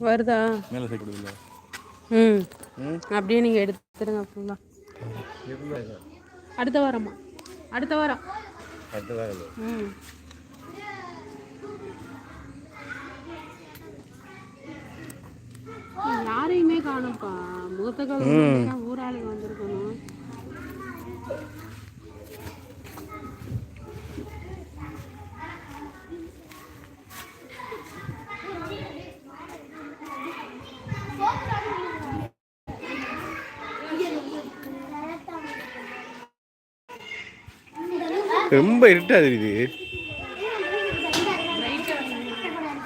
வருதா? மேலே சைடு இல்லை ம். ம்? அப்படியே நீங்கள் எடுத்துருங்க ஃபுல்லாக அடுத்த வாரம்மா. அடுத்த வாரம். அடுத்த வேலை ம். யாரையுமே காணும்ப்பா. முகத்தக்கால் ஊராளுங்க வந்திருக்கணும் ரொம்ப இருட்டா தெரியுது.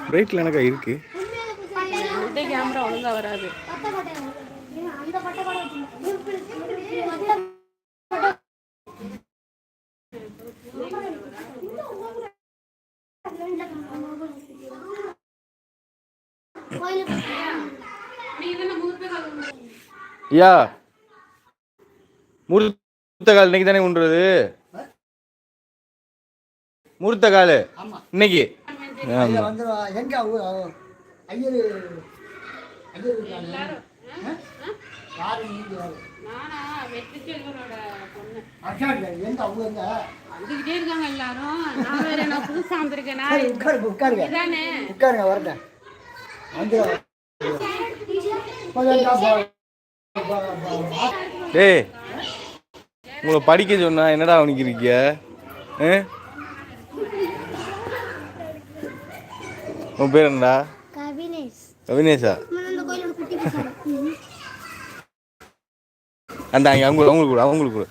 பிரைட்ல எனக்கா இருக்கு. கேமரா ஒழுங்கா வராது. யா மூர்த்த கால் இன்னைக்கு தானே உண்றது மூர்த்த கால். இன்னைக்கு. உட்காருங்க வரட்டேன். டேய் உங்களை படிக்க சொன்னா என்னடா அவனுக்கு இருக்கிய? உன் பேர் என்னடா? கவினேஷ். அந்த அங்கே அவங்க அவங்களுக்கு கூட அவங்களுக்கு கூட.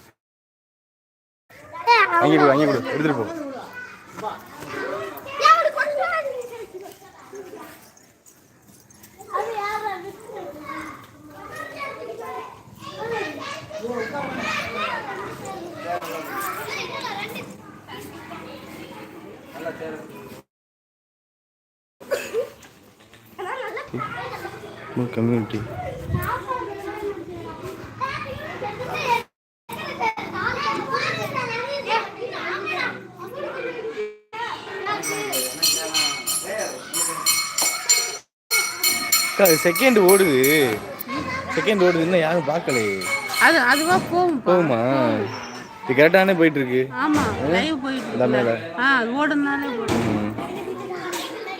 அங்கே கூட அங்கே கூட எடுத்துட்டு போ. கம்யூனிட்டி செகண்ட் ஓடுது. செகண்ட் ஓடுது இன்னும் யாரும் பார்க்கலையே. அது அதுவா போகும் போகுமா? இது கரெக்டானே போயிட்டு இருக்கு. ஆமா லைவ் போயிட்டு இருக்குல்ல. ஆ அது ஓடுனாலே போடும் ம். பொண்ணு கலந்து வாங்கிக்கிறேன்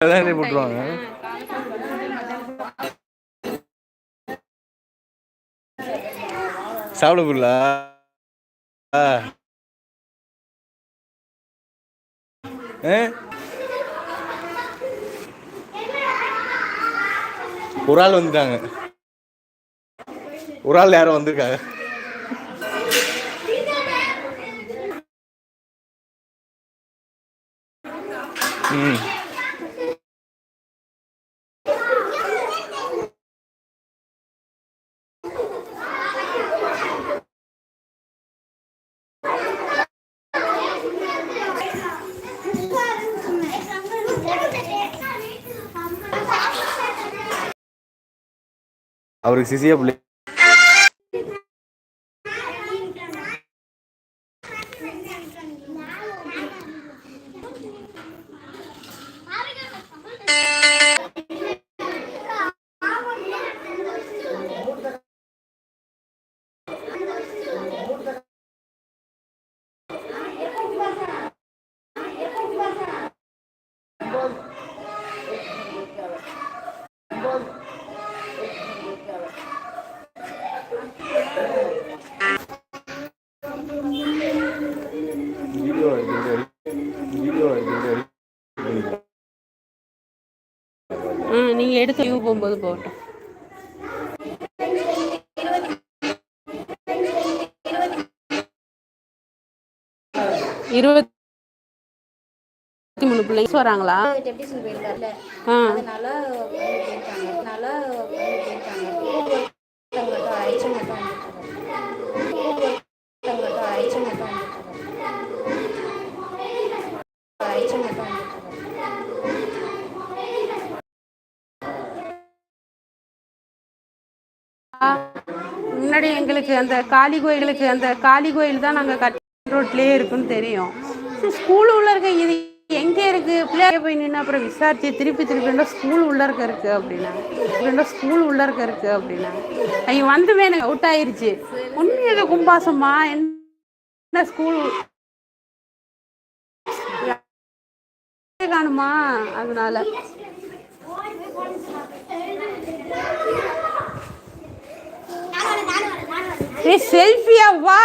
அதான் போட்டுருவாங்க? சாப்பிட போடல ஒரு ஆள் வந்துட்டாங்க. ஒரு ஆள் யாரும் வந்திருக்காங்க. ம். அவருக்கு சிசியா பிள்ளை எடுத்து லைவ் போகும்போது போகட்டும். இருபத்தி மூணு பிள்ளைங்க வராங்களா? ஆ அதனால வந்து போயிருக்காங்க அதனால வந்து முன்னாடி எங்களுக்கு அந்த காளி கோயிலுக்கு அந்த காளி கோயில் தான் நாங்கள் கட் ரோட்லேயே இருக்குன்னு தெரியும். ஸ்கூல் உள்ள இருக்க இது எங்கே இருக்குது பிள்ளைய போய் நின்று அப்புறம் விசாரிச்சு திருப்பி திருப்பி ஸ்கூல் உள்ள இருக்க இருக்கு அப்படின்னா. ஸ்கூல் உள்ள இருக்க இருக்கு அப்படின்னா. ஐயோ வந்துமே எனக்கு அவுட் ஆயிருச்சு. ஒன்றும் ஏதோ கும்பாசமா என்ன ஸ்கூல் காணுமா? அதனால. ஏ செல்ஃபியா வா.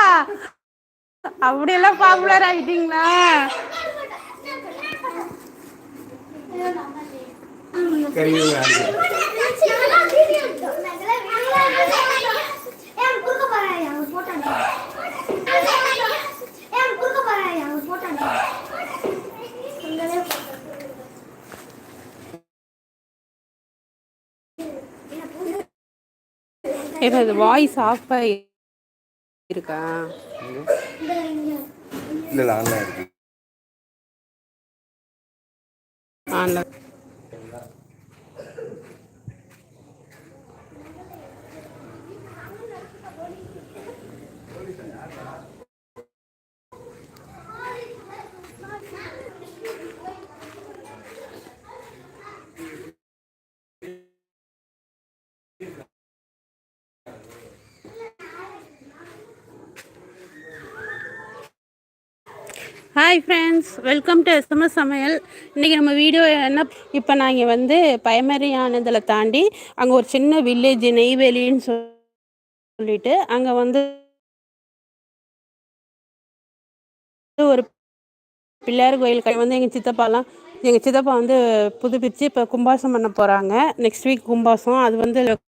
அப்படியெல்லாம் பாப்புலர் ஆகிட்டீங்களா அது வாய்ஸ் ஆஃப் இருக்கா? இல்ல ஆன்லைன் இருக்கு. ஆன்ல hi friends welcome to SMS சமையல் இன்றைக்கி நம்ம வீடியோ என்ன? இப்போ நாங்கள் வந்து பயமரியானதில் தாண்டி அங்கே ஒரு சின்ன வில்லேஜ் நெய்வேலின்னு சொல்லிட்டு அங்கே வந்து ஒரு பிள்ளையார் கோயில் கை வந்து எங்கள் சித்தப்பாலாம் எங்கள் சித்தப்பா வந்து புதுப்பிச்சு இப்போ கும்பாசம் பண்ண போகிறாங்க நெக்ஸ்ட் வீக் கும்பாசம். அது வந்து